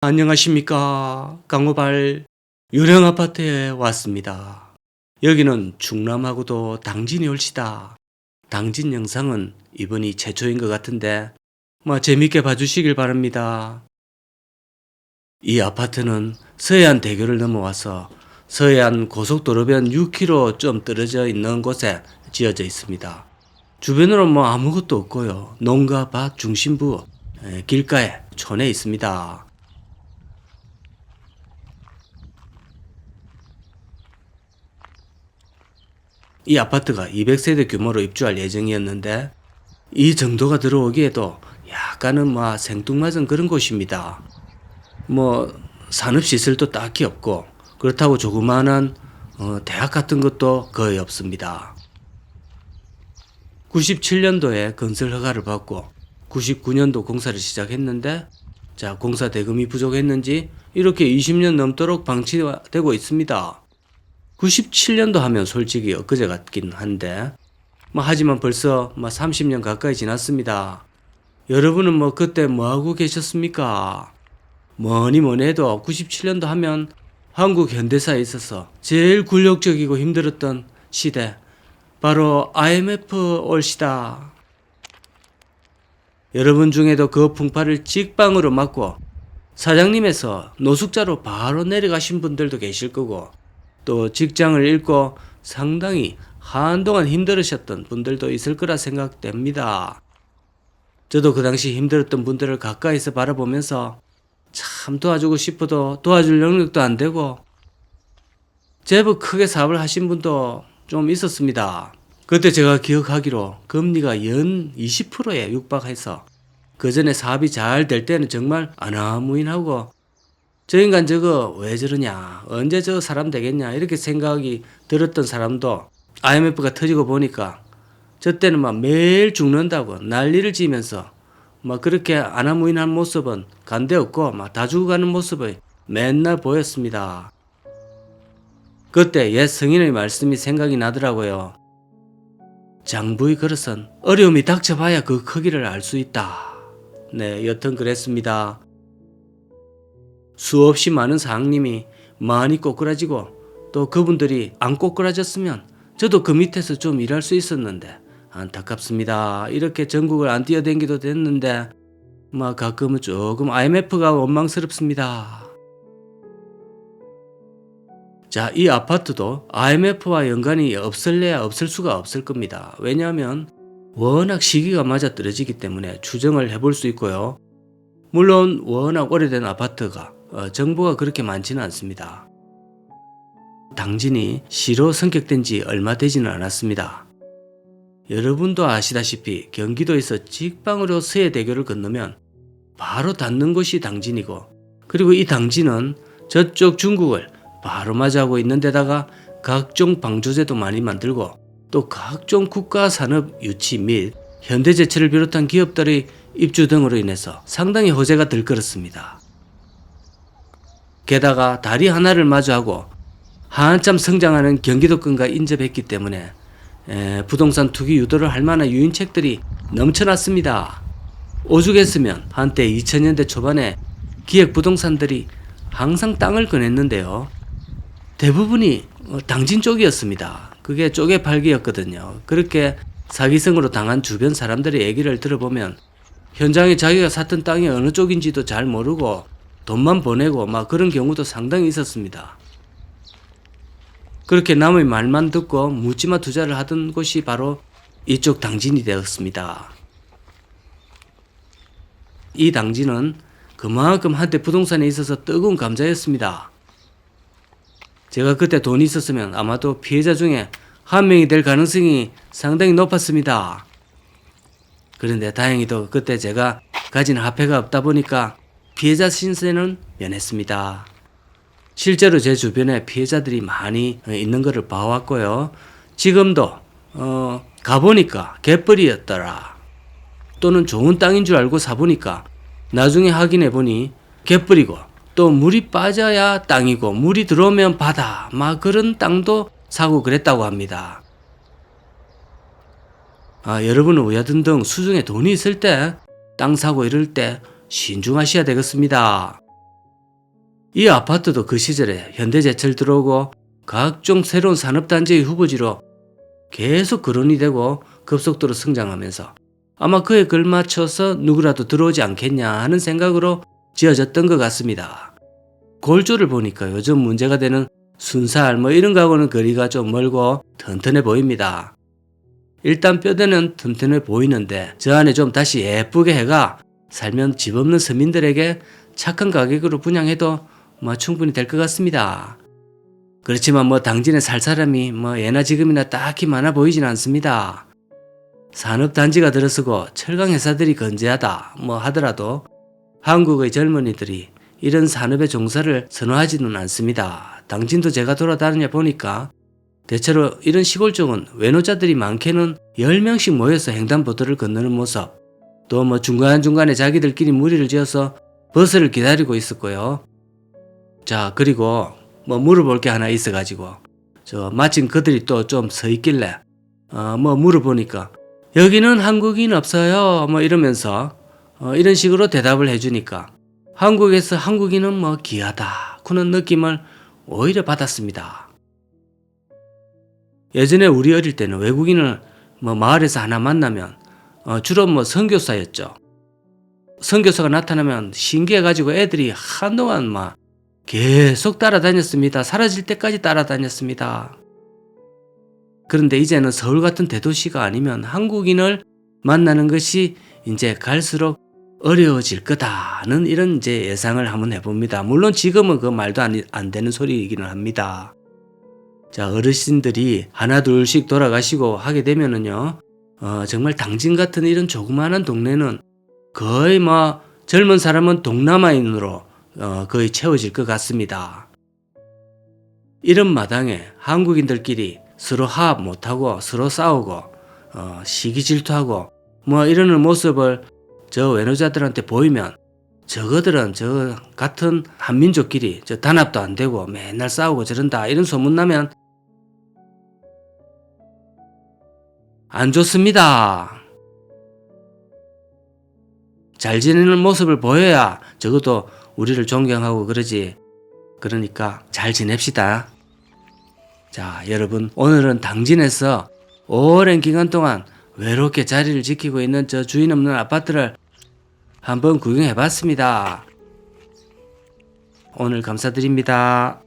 안녕하십니까. 강호발 유령 아파트에 왔습니다. 여기는 충남하고도 당진이 올시다. 당진 영상은 이번이 최초인 것 같은데 뭐 재밌게 봐주시길 바랍니다. 이 아파트는 서해안 대교를 넘어와서 서해안 고속도로변 6km 좀 떨어져 있는 곳에 지어져 있습니다. 주변으로 뭐 아무것도 없고요. 농가 밭 중심부 에, 길가에 촌에 있습니다. 이 아파트가 200세대 규모로 입주할 예정이었는데 이 정도가 들어오기에도 약간은 뭐 생뚱맞은 그런 곳입니다. 뭐 산업시설도 딱히 없고 그렇다고 조그마한 어, 대학 같은 것도 거의 없습니다. 97년도에 건설 허가를 받고 99년도 공사를 시작했는데 자 공사 대금이 부족했는지 이렇게 20년 넘도록 방치되고 있습니다. 97년도 하면 솔직히 엊그제 같긴 한데 뭐 하지만 벌써 뭐 30년 가까이 지났습니다. 여러분은 뭐 그때 뭐 하고 계셨습니까? 뭐니 뭐니 해도 97년도 하면 한국 현대사에 있어서 제일 굴욕적이고 힘들었던 시대 바로 IMF 올 시다. 여러분 중에도 그 풍파를 직방으로 맞고 사장님에서 노숙자로 바로 내려가신 분들도 계실 거고 또 직장을 잃고 상당히 한동안 힘들으셨던 분들도 있을 거라 생각됩니다. 저도 그 당시 힘들었던 분들을 가까이서 바라보면서 참 도와주고 싶어도 도와줄 능력도 안 되고 제법 크게 사업을 하신 분도 좀 있었습니다. 그때 제가 기억하기로 금리가 연 20%에 육박해서 그 전에 사업이 잘 될 때는 정말 아나무인하고 저 인간 저거 왜 저러냐 언제 저 사람 되겠냐 이렇게 생각이 들었던 사람도 IMF가 터지고 보니까 저 때는 막 매일 죽는다고 난리를 지면서 막 그렇게 아나무인한 모습은 간데 없고 막 다 죽어가는 모습을 맨날 보였습니다. 그때 옛 성인의 말씀이 생각이 나더라고요. 장부의 그릇은 어려움이 닥쳐봐야 그 크기를 알 수 있다. 네, 여튼 그랬습니다. 수없이 많은 사장님이 많이 꼬꾸라지고 또 그분들이 안 꼬꾸라졌으면 저도 그 밑에서 좀 일할 수 있었는데 안타깝습니다. 이렇게 전국을 안 뛰어댕기도 됐는데 막 가끔은 조금 IMF가 원망스럽습니다. 자, 이 아파트도 IMF와 연관이 없을래야 없을 수가 없을 겁니다. 왜냐하면 워낙 시기가 맞아 떨어지기 때문에 추정을 해볼 수 있고요. 물론 워낙 오래된 아파트가 어, 정보가 그렇게 많지는 않습니다. 당진이 시로 성격된 지 얼마 되지는 않았습니다. 여러분도 아시다시피 경기도에서 직방으로 서해 대교를 건너면 바로 닿는 곳이 당진이고 그리고 이 당진은 저쪽 중국을 바로 맞이하고 있는 데다가 각종 방조제도 많이 만들고 또 각종 국가 산업 유치 및 현대제철을 비롯한 기업들의 입주 등으로 인해서 상당히 호재가 들끓었습니다. 게다가 다리 하나를 마주하고 한참 성장하는 경기도권과 인접했기 때문에 에, 부동산 투기 유도를 할 만한 유인책들이 넘쳐났습니다. 오죽했으면 한때 2000년대 초반에 기획 부동산들이 항상 땅을 꺼냈는데요. 대부분이 어, 당진 쪽이었습니다. 그게 쪼개 팔기였거든요. 그렇게 사기성으로 당한 주변 사람들의 얘기를 들어보면 현장에 자기가 샀던 땅이 어느 쪽인지도 잘 모르고 돈만 보내고 막 그런 경우도 상당히 있었습니다. 그렇게 남의 말만 듣고 묻지마 투자를 하던 곳이 바로 이쪽 당진이 되었습니다. 이 당진은 그만큼 한때 부동산에 있어서 뜨거운 감자였습니다. 제가 그때 돈이 있었으면 아마도 피해자 중에 한 명이 될 가능성이 상당히 높았습니다. 그런데 다행히도 그때 제가 가진 화폐가 없다 보니까 피해자 신세는 면했습니다. 실제로 제 주변에 피해자들이 많이 있는 것을 봐왔고요. 지금도 어, 가보니까 개뿔이었더라. 또는 좋은 땅인 줄 알고 사보니까 나중에 확인해 보니 개뿔이고 또 물이 빠져야 땅이고 물이 들어오면 바다 막 그런 땅도 사고 그랬다고 합니다. 아, 여러분은 우야든 등 수중에 돈이 있을 때 땅 사고 이럴 때 신중하셔야 되겠습니다. 이 아파트도 그 시절에 현대제철 들어오고 각종 새로운 산업단지의 후보지로 계속 거론이 되고 급속도로 성장하면서 아마 그에 걸맞춰서 누구라도 들어오지 않겠냐 하는 생각으로 지어졌던 것 같습니다. 골조를 보니까 요즘 문제가 되는 순살 뭐 이런 거하고는 거리가 좀 멀고 튼튼해 보입니다. 일단 뼈대는 튼튼해 보이는데 저 안에 좀 다시 예쁘게 해가 살면 집 없는 서민들에게 착한 가격으로 분양해도 뭐 충분히 될 것 같습니다. 그렇지만 뭐 당진에 살 사람이 뭐 예나 지금이나 딱히 많아 보이진 않습니다. 산업단지가 들어서고 철강 회사들이 건재하다 뭐 하더라도 한국의 젊은이들이 이런 산업의 종사를 선호하지는 않습니다. 당진도 제가 돌아다니냐 보니까 대체로 이런 시골 쪽은 외노자들이 많게는 10명씩 모여서 횡단보도를 건너는 모습 또 뭐 중간중간에 자기들끼리 무리를 지어서 버스를 기다리고 있었고요. 자 그리고 뭐 물어볼 게 하나 있어가지고 저 마침 그들이 또 좀 서 있길래 어 뭐 물어보니까 여기는 한국인 없어요 뭐 이러면서 어 이런 식으로 대답을 해주니까 한국에서 한국인은 뭐 귀하다 그런 느낌을 오히려 받았습니다. 예전에 우리 어릴 때는 외국인을 뭐 마을에서 하나 만나면 어 주로 뭐 선교사였죠. 선교사가 나타나면 신기해가지고 애들이 한동안 막 계속 따라다녔습니다. 사라질 때까지 따라다녔습니다. 그런데 이제는 서울 같은 대도시가 아니면 한국인을 만나는 것이 이제 갈수록 어려워질 거다는 이런 이제 예상을 한번 해봅니다. 물론 지금은 그 말도 안, 안 되는 소리이기는 합니다. 자, 어르신들이 하나 둘씩 돌아가시고 하게 되면은요, 어, 정말 당진 같은 이런 조그마한 동네는 거의 뭐 젊은 사람은 동남아인으로 어, 거의 채워질 것 같습니다. 이런 마당에 한국인들끼리 서로 화합 못하고 서로 싸우고 어, 시기 질투하고 뭐 이러는 모습을 저 외노자들한테 보이면 저거들은 저 같은 한민족끼리 저 단합도 안 되고 맨날 싸우고 저런다 이런 소문 나면 안 좋습니다. 잘 지내는 모습을 보여야 적어도 우리를 존경하고 그러지. 그러니까 잘 지냅시다. 자, 여러분, 오늘은 당진에서 오랜 기간 동안 외롭게 자리를 지키고 있는 저 주인 없는 아파트를 한번 구경해 봤습니다. 오늘 감사드립니다.